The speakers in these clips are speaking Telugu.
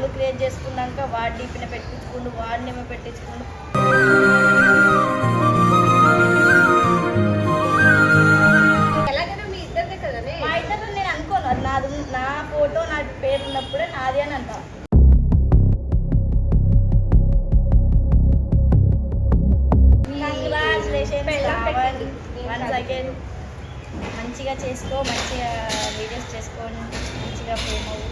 ఛానల్ క్రియేట్ చేసుకున్నాక వాడి డీపీన పెట్టించుకుండు వాడినేమో పెట్టించుకుండు ఎలాగైనా మీ ఇద్దరిదే కదనే? మా ఇద్దరు నేను అనుకోను. అది నాది నా ఫోటో నా పేరు ఉన్నప్పుడే నాది అని అంట. వన్స్ అగైన్ మంచిగా చేసుకో మంచిగా వీడియోస్ చేసుకొని మంచిగా ఫేమ్ అవ్వు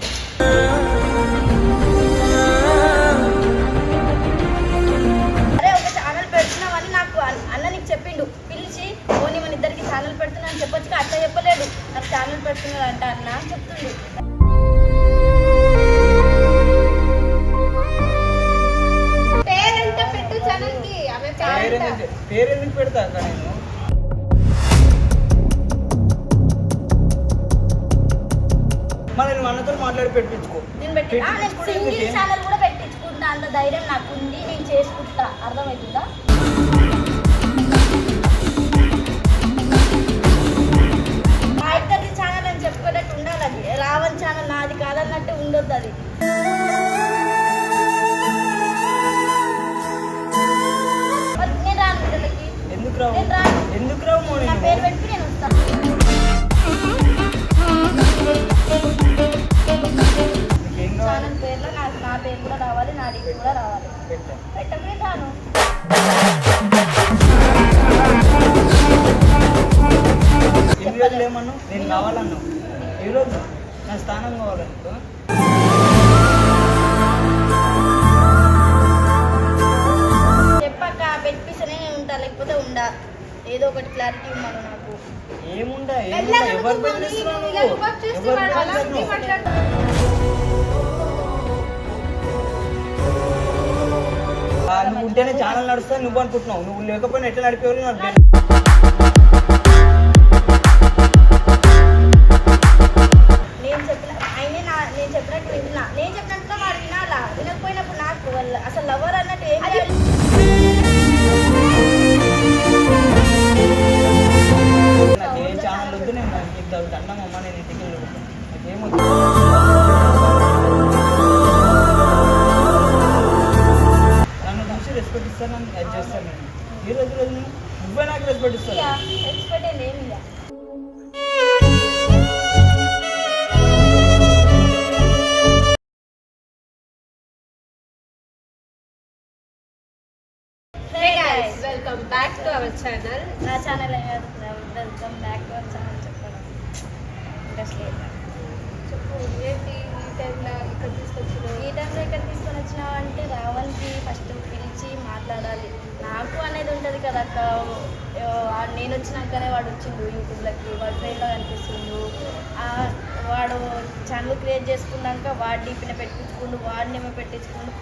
ఏమన్నా నేను కావాలన్నావు. ఈ రోజు నా స్థానం కావాలనుకో. చెప్పాక పెట్టిస్తేనే నేను ఉంటా లేకపోతే ఉండా? ఏదో ఒకటి క్లారిటీ ఇవ్వమను నాకు. ఏముండా ఎవరు చేస్తే ఎవరు నువ్వు ఉంటేనే ఛానల్ నడుస్తా నువ్వు అనుకుంటున్నావు. నువ్వు లేకపోయినా ఎట్లా నడిపేవాళ్ళు? నాకు నేను చెప్పినట్టు విన్నా. నేను చెప్పినట్టుగా వాడు వినాలా? వినకపోయినప్పుడు నాకు వాళ్ళ- అసలు లవర్ అన్నట్టు ఏం ఛానల్ వద్దు నేను నాకు నీకు ద- దండం అమ్మ నేను ఇంటికి వెళ్ళిపోతాను నాకేమొద్దు. నన్ను చూసి రెస్పెక్ట్ ఇస్తాను చేస్తాను ఈ రోజు రోజు నువ్వే నాకు రెస్పెక్ట్ ఇస్తాను ఎక్స్పెక్ట్ ఏం welcome back to our channel. నా channel welcome back to our channel చెప్పడం ఇంట్రెస్ట్ లేదు. చెప్పు ఏంటి ఈ టైంలో ఇక్కడ తీసుకొచ్చినావు ఈ టైంలో ఇక్కడ తీసుకొని వచ్చినావు అంటే రావణ్కి ఫస్ట్ పిలిచి మాట్లాడాలి. నాకు అనేది ఉంటుంది కదా అక్క. నేను వచ్చినాకనే వాడు వచ్చిండు యూట్యూబ్లోకి వాడు ఫ్రెండ్లో కనిపిస్తుండు. ఆ, వాడు ఛానల్ క్రియేట్ చేసుకున్నాక వాడి డీపీన పెట్టించుకుండు వాడినేమో పెట్టించుకుండు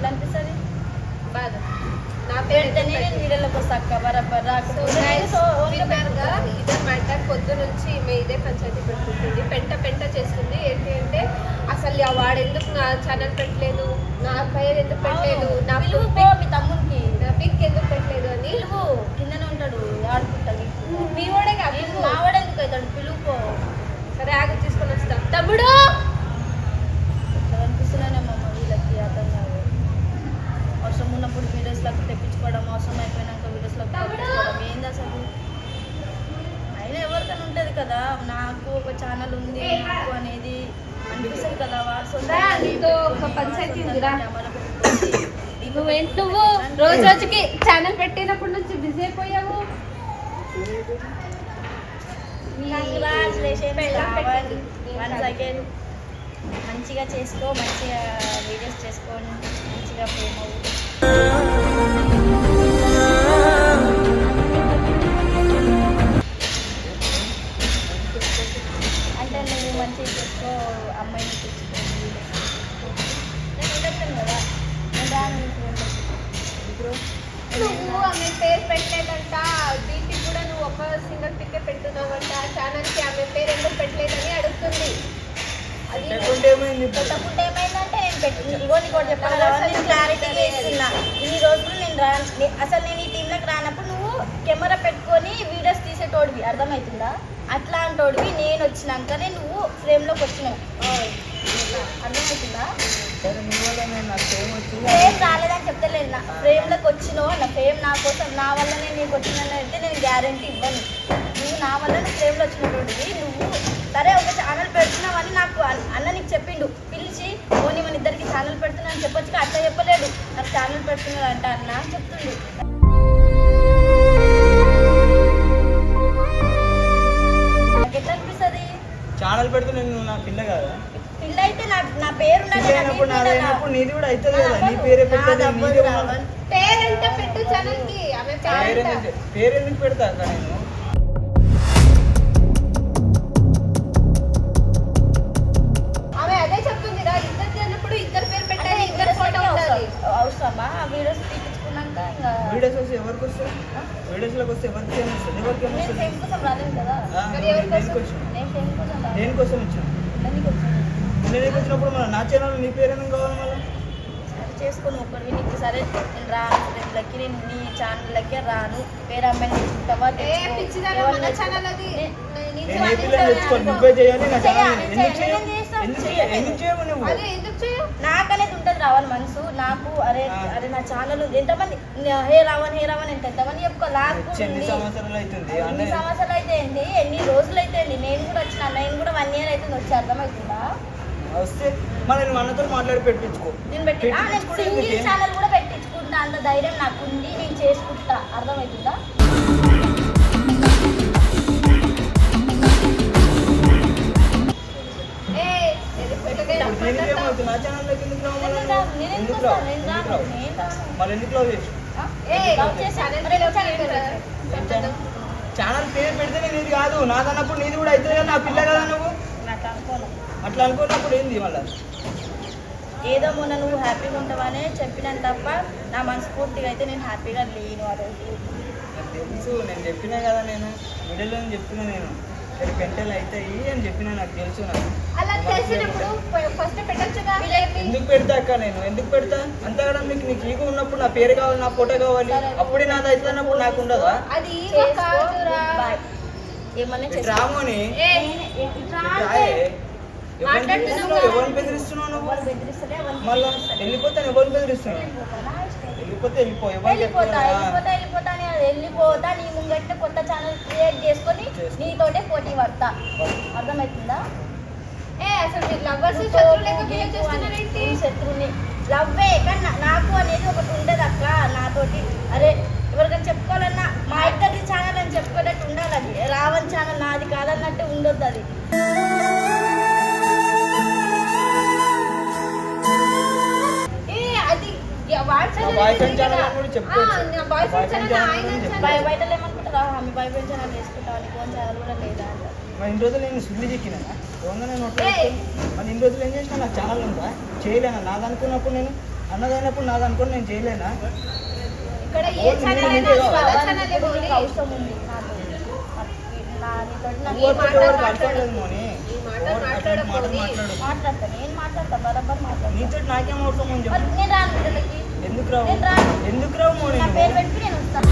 ఎట్లా అనిపిస్తుంది బాధ నా పేరు పెడితేనే నేను వీడియోలోకి వస్తా అక్క బరాబర్ సో రాకపోతే గైస్ సో ఓన్గా విన్నారుగా ఇదే మ్యాటర్ పొద్దు నుంచి ఇదే పంచాయతీ పెట్టుకుంటుంది. పెంట పెంట చేస్తుంది. ఏంటి అంటే అసలు ఆ వాడు ఎందుకు నా ఛానల్ పెట్టలేదు? నా పేరు ఎందుకు పెట్టలేదు? నా మీ తమ్మునికి నా పిక్ ఎందుకు పెట్టలేదు అని. పిలువు కిందనే ఉంటాడు ఆడుకుంటా నీకు. మీ వాడే కాదు నేను మావాడు ఎందుకు అవుతాడు? పిలువుకో సరే ఆగి తీసుకొని వస్తా. తమ్ముడు ఇట్లా కనిపిస్తున్నానేమో మా వీళ్ళకి అర్థం కాదు అవసరం ఉన్నప్పుడు వీడియోస్లకు తెప్పించుకోవడం అవసరం అయిపోయినాక వీడియోస్లకు తెప్పించుకోవడం ఏంది అసలు అయినా ఎవరికైనా ఉంటుంది కదా నాకు ఒక ఛానల్ ఉంది నాకు అనేది అనిపిస్తుంది కదా నీతో ఒక పంచాయతీ నువ్వేంటి నువ్వు రోజు రోజుకి ఛానల్ పెట్టినప్పటి నుంచి బిజీ అయిపోయావు? మంచిగా చేసుకో మంచిగా వీడియోస్ చేసుకొని మంచిగా ఫేమ్ అవ్వు ఫ్రేమ్లోకి వచ్చినావు అర్థమవుతుందా? సరే రాలేదని చెప్తలేదు నా. ఫ్రేమ్లోకి వచ్చినావు నా ఫ్రేమ్ నా కోసం నా వల్లనే నీకు వచ్చిందని అయితే నేను గ్యారంటీ ఇవ్వను. నువ్వు నా వల్ల నువ్వు ఫ్రేమ్లో వచ్చినటువంటిది. నువ్వు సరే ఒక ఛానల్ పెడుతున్నావని నాకు అన్న అన్న నీకు చెప్పిండు. పిలిచి పోనీ మన ఇద్దరికి ఛానల్ పెడుతున్నా అని చెప్పొచ్చు అట్లా చెప్పలేడు. నాకు ఛానల్ పెడుతున్నాడు అంట అన్న చెప్తుండు. ఛానల్ పెడితే నేను నా పిల్ల కదా? పిల్ల అయితే నా నా పేరు అయినప్పుడు నాది అయినప్పుడు నీది కూడా అవుతుంది కదా నీ పేరే పెట్టదు నీదే ఉండాలి. పేరంటే పెట్టు ఛానల్కి పేరంట పేరెందుకు పెడతా అక్క నేను? పేరు అవసరమా వీడియోస్ తీపించుకున్నాక ఇంకా వీడియోస్ వస్తే ఎవరికి వస్తాయి? వీడియోస్లోకి వస్తే ఎవరికి వస్తుంది? ఎవరికి వస్తుంది? కదా. దేనికోసం వచ్చిన నేను వచ్చినప్పుడు మన నా ఛానల్ నీ పేరు ఎందుకు కావాలి మళ్ళీ? చేసుకొని ఒకటి నీకు సరే నేను రాను ఫ్రెండ్లకి నేను నీ ఛానల్లకి రాను. వేరే అమ్మాయిని తెచ్చుకుంటావా? ఏ తెచ్చుకో. పిచ్చిదానా ఎవరిని మన తెచ్చుకో. ఛానల్ అది? నే- నీ నేను ఏ ఛానల్ పిల్లని ఛానల్ తెచ్చుకోను. అనుకో. నువ్వే చేయాలి నా చెయ్యాలి, ఛానల్ ఎందుకు చెయ్యాలి, చేయవు నేను చేస్తాను, ఎందుకు చెయ్యాలి. ఎందుకు చేయవు నువ్వు? అదే ఎందుకు చేయవు? నాకు ఉంటుంది రావాలి మనసు. నాకు అరే. అరే నా ఛానల్ ఎంతమంది హే రావన్ హే రావన్ ఎంత ఎంతమంది చెప్పుకో నాకు ఎన్ని. సంవత్సరాలు అయితే ఏంటి ఎన్ని రోజులు అయితే ఏంటి నేను కూడా వచ్చిన నేను కూడా వన్ ఇయర్ అయితే వచ్చి అర్థమవుతుందా? వస్తే నేను మనతో మాట్లాడి పెట్టించుకో. నేను సింగిల్? ఛానల్ కూడా పెట్టించుకుంటా అంత ధైర్యం నాకు ఉంది నేను చేసుకుంటా. అర్థమవుతుందా? ఎందుకు లవ్ చేసి. ఛానల్ పేరు పెడితే నేను ఇది కాదు. నాదన్నప్పుడు నీది కూడా అవుతుంది కదా నా పిల్ల కదా నువ్వు? అట్లా అనుకున్నప్పుడు ఏంది మళ్ళీ? ఏదో మొన్న నువ్వు హ్యాపీగా ఉంటావనే చెప్పినాను తప్ప నా మనస్ఫూర్తిగా అయితే నేను హ్యాపీగా లేను ఆ రోజు. తెలుసు నేను చెప్పినా కదా నేను. మిడిల్లో చెప్పిన నేను. పెంటలు అవుతాయి అని చెప్పిన నాకు తెలుసు నాకు. ఎందుకు పెడతా అక్క నేను? ఎందుకు పెడతా? అంతగా మీకు నీకు ఈగో ఉన్నప్పుడు నా పేరు కావాలి నా ఫోటో కావాలి. అప్పుడే నాది అవుతున్నప్పుడు నాకు ఉండదా? అది. రామని. ఎవరిని బెదిరిస్తున్నావు? నువ్వు? మళ్ళా. వెళ్ళిపోతాను ఎవరిని బెదిరిస్తున్నావు? వెళ్ళిపోతా. వెళ్ళిపోతే వెళ్ళిపో నీ ముంగట్టే కొత్త ఛానల్ క్రియేట్ చేసుకొని చేసుకో. నీతోటే పోటీ పడతా. అర్థమవుతుందా? ఏ అసలు మీరు లవర్స్ శత్రువు లెక్క బిహేవ్ చేస్తున్నారేంటి నేను శత్రువుని? లవ్వే కానీ నాకు అనేది ఒకటి ఉండదు అక్క నాతోటి. అరే ఎవరికైనా చెప్పుకోవాలన్నా మా ఇద్దరి ఛానల్ అని చెప్పుకునేట్టు ఉండాలి అది రావణ్ ఛానల్ నాది కాదన్నట్టు ఉండొద్దు అది. కూడా చెప్పుకోవచ్చు. నా బాయ్ ఫ్రెండ్ ఛానల్ ఆయన. బయ ఛానల్ బయట ఆమె బయ ఛానల్ అని ఫోన్ ఛానల్ కూడా లేదా అంటారు మరి ఇన్ని రోజులు నేను సుల్లి చెక్కినా ఏయ్. మరి ఇన్ని రోజులు ఏం చేసినా నాకు ఛానల్ ఉందా చేయలేనా నాది అనుకున్నప్పుడు నేను అన్నదైనప్పుడు నాది అనుకుని నేను చేయలేనా ఇక్కడ ఏ ఓ, ఛానల్ నేను అయినా నీకే వాళ్ళ కావాలి. ఛానల్ నీకు పోనీ అవసరం ఉంది నా నీతోటి నాకు ఏం మాట్లాడలేదు మోని ఈ మాట ఎవరు మాట్లాడకు, అట్లాంటి మాటలు మోని. మాట్లాడు మాట్లాడతా నేను మాట్లాడతా బరాబర్ మాట్లాడతా నీతో నాకేం అవసరం అని మరి చెప్పు నేను రాను వీళ్ళకి ఎందుకు రావు నేను రాను. ఎందుకు రావు మోని నా నువ్వు? పేరు పెట్టి నేను వస్తాను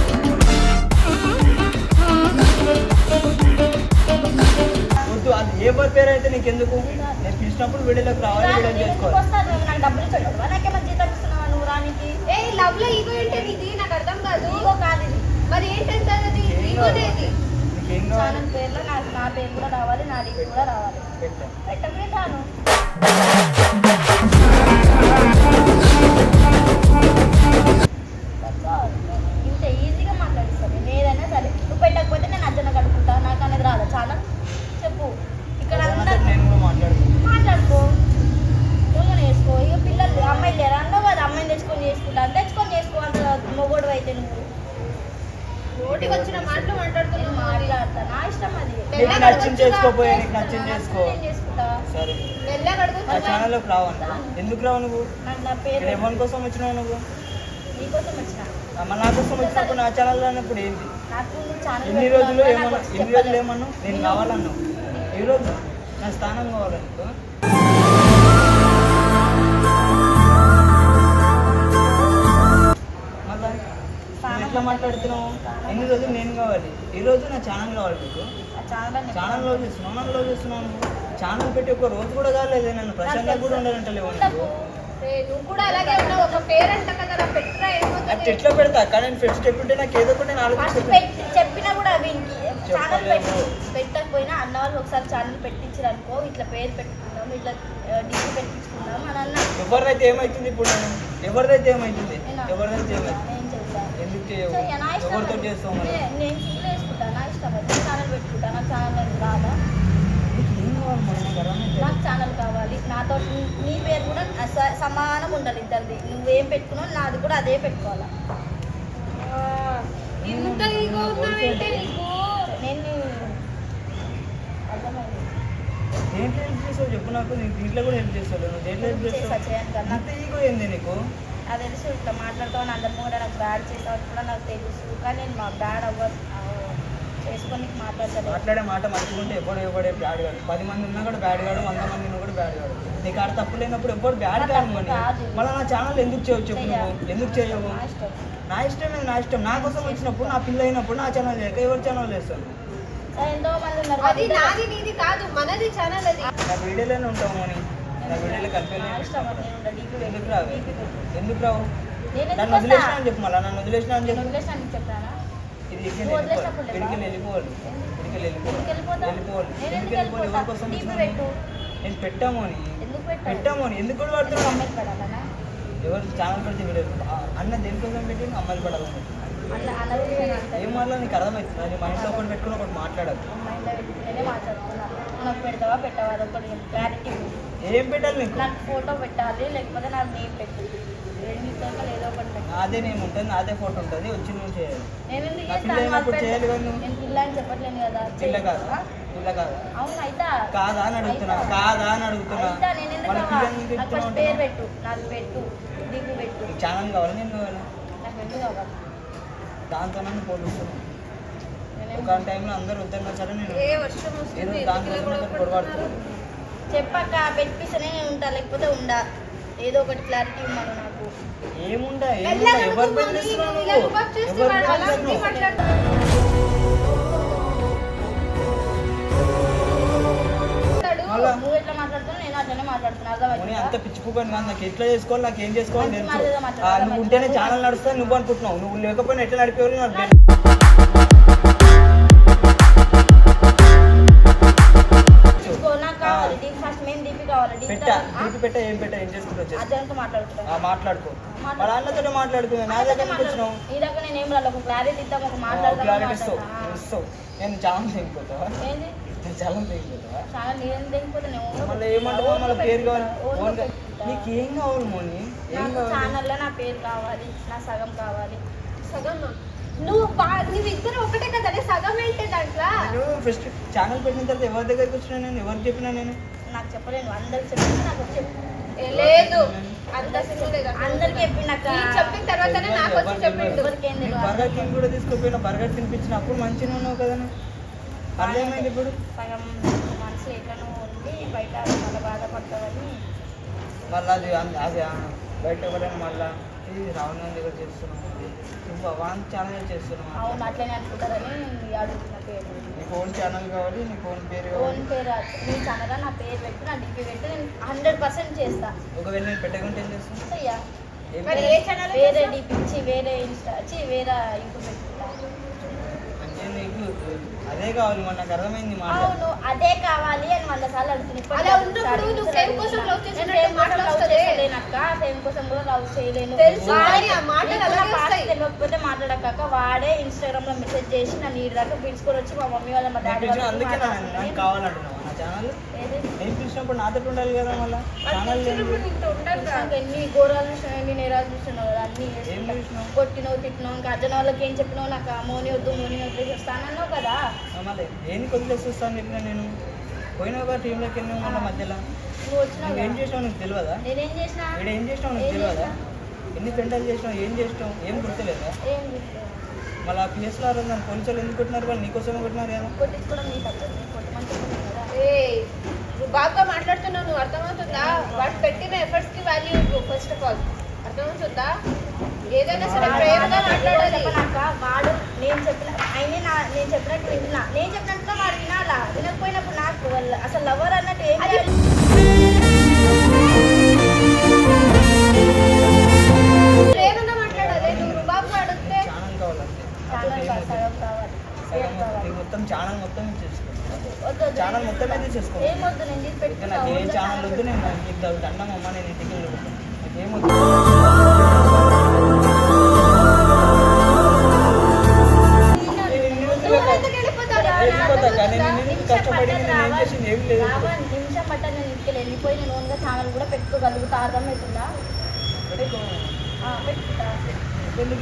వద్దు అది ఏ బర్ పేరు అయితే నీకు ఎందుకు నేను పిలిచినప్పుడు వీడియోలోకి రావాలి వీడియో చేసుకోవాలి. నాకు డబ్బులు పెట్టవా నాకేమో జీతం ఇస్తున్నావా నువ్వు రానికి? ఏ లవ్లో ఈగో ఏంటి ఇది నాకు అర్థం కాదు. ఇగో కాదు ఇది. మరి ఏంటంటే అది? పేర్లో నా పేరు కూడా రావాలి నా కూడా రావాలి. పెట్టా. పెట్టకే రాను. నోటికి వచ్చిన మాటలు నేను మాట్లాడుతున్నావు మాట్లాడతా నా ఇష్టం అది. నీకు నచ్చింది చేసుకోపోయే నీకు నచ్చింది చేసుకో. సరే. నా ఛానల్లోకి రావు అన్న ఎందుకు రావు నువ్వు? నా పేరు ఎవరి కోసం వచ్చినావు నువ్వు? నీకోసం వచ్చిన? అమ్మ నా కోసం వచ్చినప్పుడు నా ఛానల్ అన్నప్పుడు ఏంటి ఎన్ని రోజులు ఏమన్నా చెప్పలేదు. రోజులు ఏమన్నావు నేను కావాలన్నావు ఈ రోజు? నా స్థానం కావాలనుకో ఎట్లా మాట్లాడుతున్నావు? ఎన్ని రోజులు నేను కావాలి? ఈ రోజు నా ఛానల్ కావాలి మీకు ఆ ఛానల్ ఛానల్లో చేస్తున్నాను. ఛానల్ పెట్టి ఒక రోజు కూడా కాలేదు నన్ను? ప్రశాంతంగా కూడా కదా పెట్టరా అది ఎట్లా పెడతా? కానీ నేను ఫస్ట్ స్టెప్ ఉంటే నాకు ఏదో ఒకటి నేను ఆలోచిస్తాను చెప్పినా కూడా వీనికి ఛానల్. పెట్టకపోయినా అన్న వాళ్ళు ఒకసారి ఛానల్ పెట్టించారు అనుకో ఇట్లా పేరు పెట్టుకుందాం ఇట్లా డీపీ పెట్టించుకుందాం అని అన్న. ఎవరిదైతే ఏమవుతుంది ఇప్పుడు ఎవరిదైతే ఏమవుతుంది నేనా? ఎవరిదైతే ఏమవుతుంది చెప్తా ఎందుకు చేయవు ఎవరితో నేను సింగిల్ వేసుకుంటా నా ఇష్టం అది ఛానల్ పెట్టుకుంటా నాకు ఛానల్ నీకు నాకు ఛానల్ కావాలి. నాతో నీ- పేరు కూడా సమానం ఉండాలి ఇద్దరిది. నువ్వేం పెట్టుకున్నావు నాది కూడా అదే పెట్టుకోవాలా. ఆ, ఇంత ఈగో ఉందంటే నీకు? నేను అర్థమైంది. దేంట్లో హెల్ప్ చేస్తావు చెప్పు నాకు? నీకు దీంట్లో కూడా హెల్ప్ చేస్తావు నువ్వు దేంట్లో హెల్ప్ చేస్తా చేస్తావు? చేయను కదా. అంత ఈగో ఏంది నీకు? నాకు తెలుసు ఇట్లా మాట్లాడతావు అని అందరిని కూడా నాకు బ్యాడ్ చేసావు కూడా నాకు తెలుసు కానీ నేను మా బ్యాడ్ అవ్వ చేసుకొని మాట్లాడతాను మాట్లాడే మాట మంచుకుంటే ఎప్పుడు ఎవడే బ్యాడ్ గాడు పది మంది ఉన్నా కూడా బ్యాడ్ గాడు వంద మంది ఉన్నా కూడా బ్యాడ్ గాడు నీకు ఆడ తప్పు లేనప్పుడు ఎప్పుడు బ్యాడ్ కాదు. మళ్ళీ నా ఛానల్ ఎందుకు చేయవు చెప్పు చెయ్య. నువ్వు ఎందుకు చేయవు? నా ఇష్టం. నా ఇష్టమే నా ఇష్టం. నా కోసం వచ్చినప్పుడు నా పిల్ల అయినప్పుడు నా ఛానల్ చేయక ఎవరి ఛానల్ చేస్తాను సరే, ఎంతో మంది ఉన్నారు. అది నాది నీది కాదు మనది ఛానల్ అది. నా వీడియోలోనే ఉంటావు అని ఎందుకు రావు? నన్ను వదిలేసిన వస్తా? అని చెప్పు మళ్ళీ నన్ను వదిలేసిన అని నేను చెప్పు. ఇక్కడికి వెళ్ళిపోవాలి? ఇక్కడికి వెళ్ళిపోవాలి వెళ్ళిపోవాలి ఎందుకు? వెళ్ళిపోవాలి ఎవరి కోసం పెట్టాము అని. పెట్టాము అని. ఎందుకు కూడా పడాలనా? ఎవరు ఛానల్ పెడితే వీడియో అన్న దేనికోసం పెట్టి అమ్మాయిలు పడాలని అంతే. ఏం మాటలో నీకు అర్థమవుతుంది అది మైండ్లో ఒకటి పెట్టుకుని ఒకటి మాట్లాడదు మైండ్లో నాకు పెడతావా పెట్టావా? అదొకటి క్లారిటీ ఏం పెట్టాలి నీకు? నాకు ఫోటో పెట్టాలి లేకపోతే నాకు నేమ్ పెట్టు. ఏదో ఒకటి పెట్టు. అదే నేను ఉంటుంది అదే ఫోటో ఉంటుంది వచ్చి నువ్వు చేయాలి. నేను ఎందుకు నా చేస్తాను? నేను పిల్ల అని చెప్పట్లేను కదా. పిల్ల. కాదా? పిల్ల కాదా? అవును అయితా. కాదా అని అడుగుతున్నా. కాదా అని అడుగుతున్నా. నేను ఎందుకు నాకు ఫస్ట్ పేరు పెట్టు. నాకు పెట్టు. డీపీ పెట్టు. నీకు ఛానల్ కావాలి? నేను కావాలి? నాకు ఎందుకు కావాలి? దాంతో నన్ను పోలుస్తున్నాను నేనేం ఒక టైంలో అందరూ వద్దన్నా సరే నేను ఏదో గొడవ పడుతున్నాను చెప్పాక పెట్టిస్తేనే నేను ఉంటా లేకపోతే ఉండా. ఏదో ఒకటి క్లారిటీ ఇవ్వమను నాకు. ఏముండా? ఏముండా? ఎవరు ఇలా నువ్వు? ఎవరు ఎట్లా మాట్లాడుతున్నావు? నేను అట్లనే మాట్లాడుతున్నా. పోనీ అర్థమవుతుందా అంత పిచ్చిపోకొని కాదు నాకు ఎట్లా చేసుకోవాలి? నాకు ఏం చేసుకోవాలి? తెలుసు. ఆ, నువ్వు ఉంటేనే? ఛానల్ నడుస్తా నువ్వు అనుకుంటున్నావు. నువ్వు లేకపోయినా ఎట్లా నడిపేవాళ్ళు? నాకు. పెట్టా పెట్టా ఏం పెట్టా ఏం చేసుకుంటూ ఆ, వచ్చేసి. అర్జున్తో మాట్లాడుతున్నా? మాట్లాడుకో. మా నాన్నతో నా వచ్చినావు? క్లారిటీ ఇస్తావు. ఇస్తావు. నేను చాలా తెగిపోతావా? చాలా తెగిపోతావా? మళ్ళీ ఏమంటావు మళ్ళీ పేరు కావాలి. నీకు ఏం కావాలి మోని? ఛానల్లో నా పేరు కావాలి నా సగం కావాలి. సగం నువ్వు బా- నువ్విద్దరు ఒకటే కదా సగం ఏంటి దాంట్లో? ఫస్ట్ ఛానల్ పెట్టిన తర్వాత ఎవరి దగ్గరికి వచ్చినా నేను ఎవరికి చెప్పినా నేను? నాకు చెప్పలేను. అందరికి చెప్పి నాకు చెప్పు లేదు. అందరికి చెప్పిన తర్వాతనే నాకు వచ్చి చెప్పిండు. బర్గర్ కింగ్ కూడా తీసుకుపోయిన. బర్గర్ తినిపించిన అప్పుడు మంచిగా ఉన్నావు కదా. అర్థమైంది ఇప్పుడు? సగం మనసు ఎట్లనో ఉంది. బయట చాలా మళ్ళీ అది బయట ఎవరైనా మళ్ళీ ఇది రావణ్ దగ్గర చేస్తున్నావు? నువ్వు వాన్ ఛానల్ చేస్తున్నావు. అవును అట్లనే అనుకుంటారని అడుగుతున్న పేరు. ఫోన్ ఛానల్ కావాలి నీ ఫోన్ పేరు కావాలి. పేరు నీ ఛానల్ నా పేరు పెట్టు నా డిపి పెట్టు నేను హండ్రెడ్ పర్సెంట్ చేస్తా. ఒకవేళ నేను పెట్టకుంటే ఏం చేస్తాను చెయ్యా ఏం మరి? ఏ ఛానల్? వేరే డిపి వేరే ఇన్స్టా వేరే యూట్యూబ్ నీకు అదే కావాలి మన నాకు అర్థమైంది మాట. అవును అదే కావాలి అని వంద సార్లు అడుగుతున్నా. ఇప్పటికీ అలా ఉన్నప్పుడు నువ్వు fame కోసం నేను చేసినట్టు మాటలు వస్తదే. చేస్తలేనక్క ఫేమ్ కోసం కూడా లవ్ చేయలేను. తెలుసు, వాడే- ఆ మాటలు నా past వస్తాయి. తెలియకపోతే మాట్లాడకాక వాడే ఇన్స్టాగ్రామ్లో మెసేజ్ చేసి నన్ను ఈ దాకా పిలుచుకొని వచ్చి మా మమ్మీ వాళ్ళ మా డాడీ అందుకే. నాకు కావాలంటున్నావు. ఛానల్? నేను పిలిచినప్పుడు నాతో ఉండాలి కదా మళ్ళీ? ఛానల్ ఎన్ని ఘోరాలు చూసినావు ఎన్ని నేరాలు చూస్తున్నావు కదా అన్ని ఏం. చూసినావు? కొట్టినావు తిట్టినావు ఇంకా అర్జున వాళ్ళకి ఏం చెప్పినావు? నాకు ఆ మోని వద్దు మోని వద్దు వస్తానన్నావు కదా. మళ్ళీ దేనికి వదిలేసి వస్తాను చెప్పిన నేను? పోయినావు కదా టీంలోకి వెళ్ళినావు మళ్ళీ మధ్యలో. నువ్వు ఏం. చేసినావు నీకు తెలియదా నేనేం చేసిన? ఇక్కడ ఏం చేసినావు నీకు ఏం తెలియదా ఎన్ని పెంటలు చేసినావు ఏం చేసినావు ఏం గుర్తులేదా? ఏం. మళ్ళీ ఆ పిఎస్లో ఆ రోజు నన్ను పోలీసులు ఎందుకు కొట్టినారు వాళ్ళు? నీకోసమే కొట్టినారు కదా. కొట్టించుకోవడం నీకు నువ్వు బాగా మాట్లాడుతున్నావు నువ్వు అర్థమవుతుందా? వాడు పెట్టిన ఎఫర్ట్స్కి వాల్యూ ఇవ్వు ఫస్ట్ ఆఫ్ ఆల్ అర్థమవుతుందా? ఏదైనా సరే ప్రేమగా మాట్లాడాలి. చెప్పనాక వాడు నేను చెప్పిన ఆయన నా నేను చెప్పినట్టు వింటున్నా. నేను చెప్పినట్టుగా వాడు వినాలా? వినకపోయినప్పుడు నాకు అసలు లవర్ అన్నట్టు ఏం పెట్టుకున్నా నాకు ఏ ఛానల్ వద్దు నేను నీకు దండం అమ్మ నేను ఇంటికి వెళ్ళిపోతాను కష్టపడి నేను ఏం. చేసింది ఏం లేదు. నిమిషం నేను ఇంటికి వెళ్ళిపోయి నేను ఓన్గా ఛానల్ కూడా పెట్టుకోగలుగుతా. అర్థమవుతుందా? ఎందుకు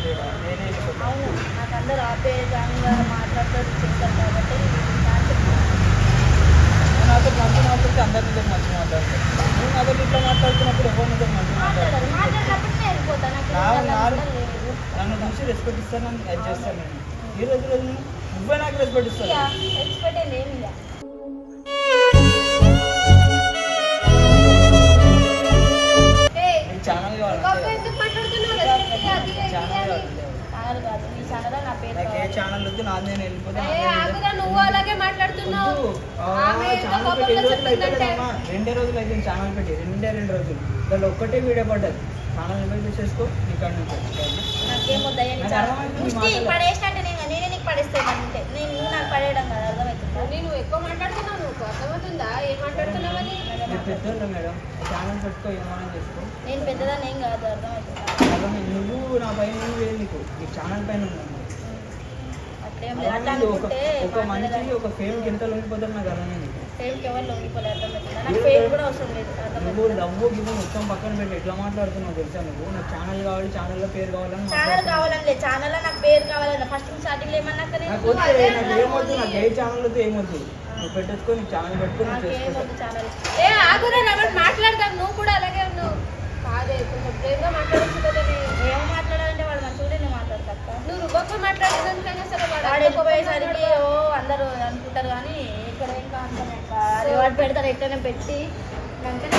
లేదా? నేనే వెళ్ళిపోతాను అవును నాకు అందరూ ఆపేదంగా మాట్లాడుతూ చేశారు కాబట్టి. నాతో మంచి మాట్లాడితే అందరితో మంచి మాట్లాడతాను నేను నాతో ఇట్లా మాట్లాడుతున్నప్పుడు ఎవరితో మంచి మాట్లాడతాను నన్ను చూసి రెస్పెక్ట్ ఇస్తాను నన్ను అది చేస్తాను నేను. ఈ రోజు రోజు నువ్వే నాకు రెస్పెక్ట్ ఇస్తాను ఛానల్ వద్దు నాది నేను వెళ్ళిపోతే నువ్వు అలాగే మాట్లాడుతున్నావు. రోజులు? రెండే రోజులు అయితే ఛానల్ పెట్టి రెండే రెండు రోజులు. దాంట్లో ఒక్కటే వీడియో పడ్డది. ఛానల్ పెట్టి చేసుకో. నాకేం. పడేసినట్టే నేను నేనే నీకు పడేస్తాను అంతే. నేను నువ్వు నాకు పడేయడం కాదు అర్థమవుతుందా అని నువ్వు ఎక్కువ మాట్లాడుతున్నావు నువ్వు అర్థమవుతుందా? ఏం మాట్లాడుతున్నావని మీరు? పెద్దోళ్ళు మేడం ఛానల్ పెట్టుకో ఏమైనా చేసుకో. నేను పెద్దదాన్ని ఏం కాదు అర్థమవుతుందా. నువ్వు నా పైన నువ్వు నీకు? నీ ఛానల్ పైన ఉన్నాను అట్లేం లేదు అట్లా అర్థమైంది. ఒక మనిషి ఒక ఫేమ్కి ఎంత లొంగిపోతారు నాకు ఎవరు లొంగిపోలేదు ఫేమ్ కూడా అవసరం లేదు నువ్వు లవ్ మొత్తం పక్కన పెట్టి ఎట్లా మాట్లాడుతున్నావు తెలుసా నువ్వు? నాకు ఛానల్ కావాలి ఛానల్లో పేరు కావాలని ఛానల్. కావాలని లేదు ఛానల్ నాకు పేరు కావాలన్న ఫస్ట్ స్టార్టింగ్ ఏమన్నాక నేను నాకు వద్దు ఏమొద్దు. నాకు ఏ ఛానల్ వద్దు ఏమొద్దు. నువ్వు పెట్టేసుకో నీ ఛానల్ పెట్టుకొని ఛానల్ ఏ ఆగురా రమణ్ మాట్లాడదాం నువ్వు కూడా అలాగే ఉన్నావు. కాదే కొంచెం ప్రేమగా మాట్లాడచ్చు కదా ఏం మాట్లాడాలంటే వాడు మంచిగా నేను మాట్లాడతా సరే వాడు వెళ్ళిపోయేసరికి. ఓ అందరూ అనుకుంటారు కానీ ఇక్కడ ఇంకా అంత వాడు పెడతారు ఎట్లనే పెట్టి వెంటనే